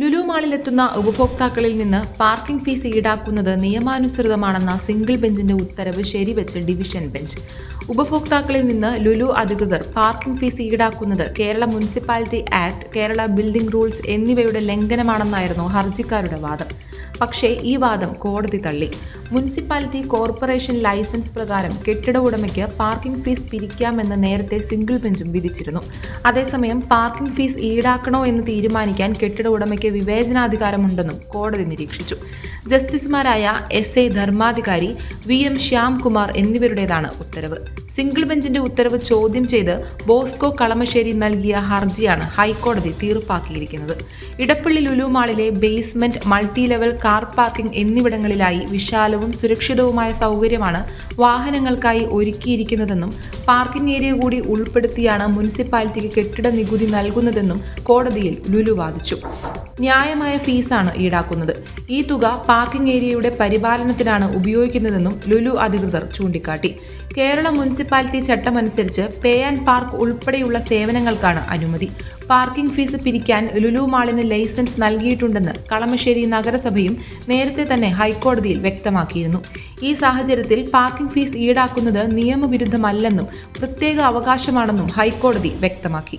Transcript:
ലുലു മാളിലെത്തുന്ന ഉപഭോക്താക്കളിൽ നിന്ന് parking fees ഈടാക്കുന്നത് നിയമാനുസൃതമാണെന്ന സിംഗിൾ ബെഞ്ചിന്റെ ഉത്തരവ് ശരിവെച്ച് ഡിവിഷൻ ബെഞ്ച്. ഉപഭോക്താക്കളിൽ നിന്ന് ലുലു അധികൃതർ പാർക്കിംഗ് ഫീസ് ഈടാക്കുന്നത് Kerala municipality act Kerala building rules എന്നിവയുടെ ലംഘനമാണെന്നായിരുന്നു ഹർജിക്കാരുടെ വാദം. പക്ഷേ ഈ വാദം കോടതി തള്ളി. മുനിസിപ്പാലിറ്റി കോർപ്പറേഷൻ ലൈസൻസ് പ്രകാരം കെട്ടിട ഉടമയ്ക്ക് പാർക്കിംഗ് ഫീസ് പിരിക്കാമെന്ന് നേരത്തെ സിംഗിൾ ബെഞ്ചും വിധിച്ചിരുന്നു. അതേസമയം പാർക്കിംഗ് ഫീസ് ഈടാക്കണോ എന്ന് തീരുമാനിക്കാൻ കെട്ടിട ഉടമയ്ക്ക് വിവേചനാധികാരമുണ്ടെന്നും കോടതി നിരീക്ഷിച്ചു. ജസ്റ്റിസുമാരായ S A Dharmadhikari V M Shyamkumar എന്നിവരുടേതാണ് ഉത്തരവ്. സിംഗിൾ ബെഞ്ചിന്റെ ഉത്തരവ് ചോദ്യം ചെയ്ത് ബോസ്കോ കളമശ്ശേരി നൽകിയ ഹർജിയാണ് ഹൈക്കോടതി തീർപ്പാക്കിയിരിക്കുന്നത്. Edappally ലുലുമാളിലെ basement multi level car parking എന്നിവിടങ്ങളിലായി വിശാലവും സുരക്ഷിതവുമായ സൗകര്യമാണ് വാഹനങ്ങൾക്കായി ഒരുക്കിയിരിക്കുന്നതെന്നും പാർക്കിംഗ് ഏരിയ കൂടി ഉൾപ്പെടുത്തിയാണ് മുനിസിപ്പാലിറ്റിക്ക് കെട്ടിട നികുതി നൽകുന്നതെന്നും കോടതിയിൽ ലുലു വാദിച്ചു. ന്യായമായ ഫീസാണ് ഈടാക്കുന്നത്. ഈ തുക പാർക്കിംഗ് ഏരിയയുടെ പരിപാലനത്തിനാണ് ഉപയോഗിക്കുന്നതെന്നും ലുലു അധികൃതർ ചൂണ്ടിക്കാട്ടി. കേരള മുനിസിപ്പാലിറ്റി ചട്ടമനുസരിച്ച് പേ ആൻഡ് പാർക്ക് ഉൾപ്പെടെയുള്ള സേവനങ്ങൾക്കാണ് അനുമതി. പാർക്കിംഗ് ഫീസ് പിരിക്കാൻ ലുലു മാളിന് ലൈസൻസ് നൽകിയിട്ടുണ്ടെന്ന് കളമശ്ശേരി നഗരസഭയും നേരത്തെ തന്നെ ഹൈക്കോടതിയിൽ വ്യക്തമാക്കിയിരുന്നു. ഈ സാഹചര്യത്തിൽ പാർക്കിംഗ് ഫീസ് ഈടാക്കുന്നത് നിയമവിരുദ്ധമല്ലെന്നും പ്രത്യേക അവകാശമാണെന്നും ഹൈക്കോടതി വ്യക്തമാക്കി.